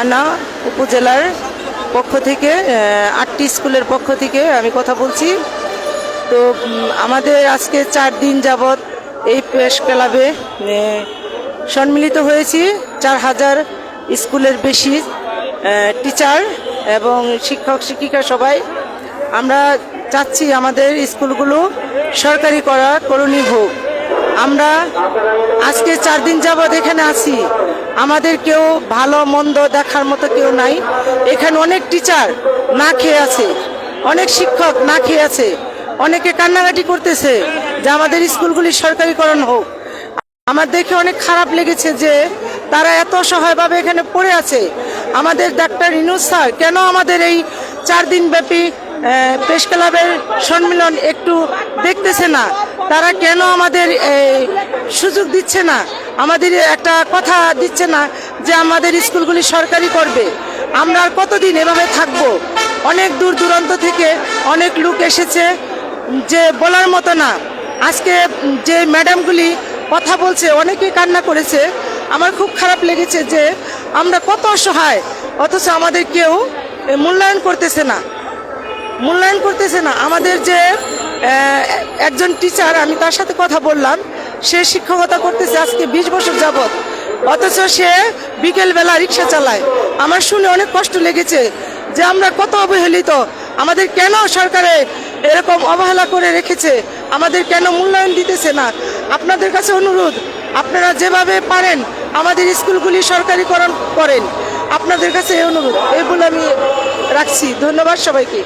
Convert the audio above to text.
থানা উপজেলার পক্ষ থেকে আটটি স্কুলের পক্ষ থেকে আমি কথা বলছি। তো আমাদের আজকে চার দিন যাবৎ এই প্রেস ক্লাবে সম্মিলিত হয়েছি। চার হাজার স্কুলের বেশি টিচার এবং শিক্ষক, শিক্ষিকা সবাই। আমরা চাচ্ছি আমাদের স্কুলগুলো সরকারি করা, করণীয় হোক। আমরা আজকে চার দিন যাবৎ এখানে আছি। আমাদের কেউ ভালো, মন্দ দেখার মতো কেউ নাই। এখানে অনেক টিচার না খেয়ে আছে, অনেক শিক্ষক না খেয়ে আছে। অনেকে কান্নাকাটি করতেছে যে আমাদের স্কুলগুলি সরকারিকরণ হোক। আমার দেখে অনেক খারাপ লেগেছে যে তারা এত অসহায়ভাবে এখানে পড়ে আছে। আমাদের ডাক্তার ইনুস স্যার, কেন আমাদের এই চার দিন ব্যাপী প্রেস ক্লাবের সম্মেলন একটু দেখতেছে না। তারা কেন আমাদের সুযোগ দিচ্ছে না? আমাদের একটা কথা দিচ্ছে না যে আমাদের স্কুলগুলি সরকারি করবে। আমরা আর কতদিন এভাবে থাকব? অনেক দূর দূরান্ত থেকে অনেক লোক এসেছে যে বলার মতো না। আজকে যে ম্যাডামগুলি কথা বলছে অনেকে কান্না করেছে। আমার খুব খারাপ লেগেছে যে আমরা কত অসহায়, অথচ আমাদের কেউ মূল্যায়ন করতেছে না। মূল্যায়ন করতেছে না। আমাদের যে একজন টিচার আমি তার সাথে কথা বললাম। সে শিক্ষকতা করতেছে আজকে বিশ বছর যাবৎ। অথচ সে বিকেলবেলা রিক্সা চালায়। আমার শুনে অনেক কষ্ট লেগেছে যে আমরা কত অবহেলিত। আমাদের কেন সরকারে এরকম অবহেলা করে রেখেছে? আমাদের কেন মূল্যায়ন দিতেছে না? আপনাদের কাছে অনুরোধ, আপনারা যেভাবে পারেন, আমাদের স্কুলগুলি সরকারিকরণ করেন। আপনাদের কাছে এই অনুরোধ এই বলে আমি রাখছি। ধন্যবাদ সবাইকে।